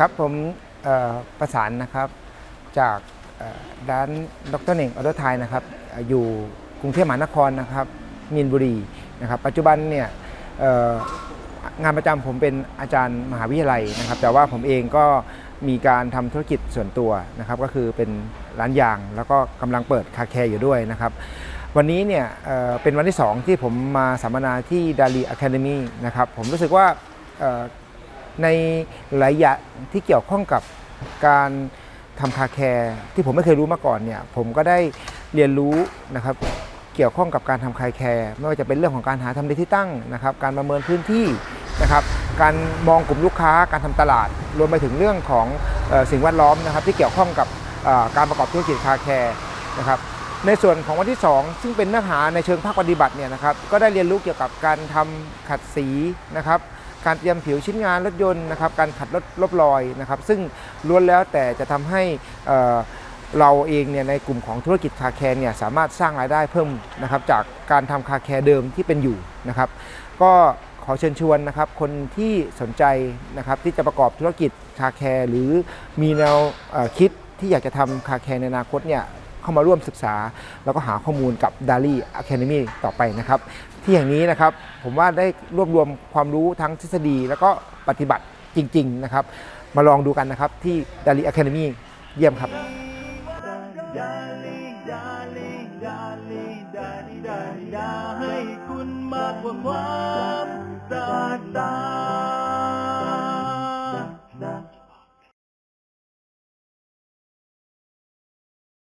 ครับผมประสานนะครับจากร้านดรเน่งออโตไทยนะครับอยู่กรุงเทพมหานครนะครับมีนบุรีนะครับปัจจุบันเนี่ยงานประจำผมเป็นอาจารย์มหาวิทยาลัยนะครับ แต่ว่าผมเองก็มีการทำธุรกิจส่วนตัวนะครับ ก็คือเป็นร้านยาง แล้วก็กำลังเปิดคาแคร์อยู่ด้วยนะครับ วันนี้เนี่ยเเป็นวันที่ 2 ที่ผมมาสัมมนาที่ดาลีอะคาเดมีนะครับผมรู้สึกว่า ในหลายอย่างที่เกี่ยวข้องกับการทำคาแคร์ที่ผมไม่เคยรู้มาก่อนเนี่ยผมก็ได้เรียนรู้นะครับเกี่ยวข้องกับการทำคาแคร์ไม่ว่าจะเป็นเรื่องของการหาทำเลที่ตั้งนะครับ การประเมินพื้นที่นะครับ การมองกลุ่มลูกค้าการทำตลาด รวมไปถึงเรื่องของออสิ่งแวดล้อมนะครับ ที่เกี่ยวข้องกับการประกอบธุรกิจคาแคร์นะครับในส่วนของวันที่ 2 ซึ่งเป็นเนื้อหาในเชิงภาคปฏิบัติเนี่ยนะครับก็ได้เรียนรู้เกี่ยวกับการทำขัดสีนะครับ การเตรียมผิวชิ้นงานรถยนต์นะครับการขัดลดลบรอยนะครับซึ่งล้วนแล้วแต่จะทำให้เราเองเนี่ยในกลุ่มของธุรกิจคาแคร์เนี่ยสามารถสร้างรายได้เพิ่มนะครับจากการทำคาแคร์เดิมที่เป็นอยู่นะครับ ก็ขอเชิญชวนนะครับคนที่สนใจนะครับที่จะประกอบธุรกิจคาแคร์หรือมีแนวคิดที่อยากจะทำคาแคร์ในอนาคตเนี่ย เข้ามาร่วมศึกษา แล้วก็หาข้อมูลกับ d a l i Academy ต่อไปนะครับ ที่แห่งนี้นะครับผมว่าได้รวบรวมความรู้ทั้งทฤษฎี แล้วก็ปฏิบัติจริง ๆ นะครับ มาลองดูกันนะครับที่ d a l i Academy เยี่ยมครับให้คุณมากกว่าความสะอาดตา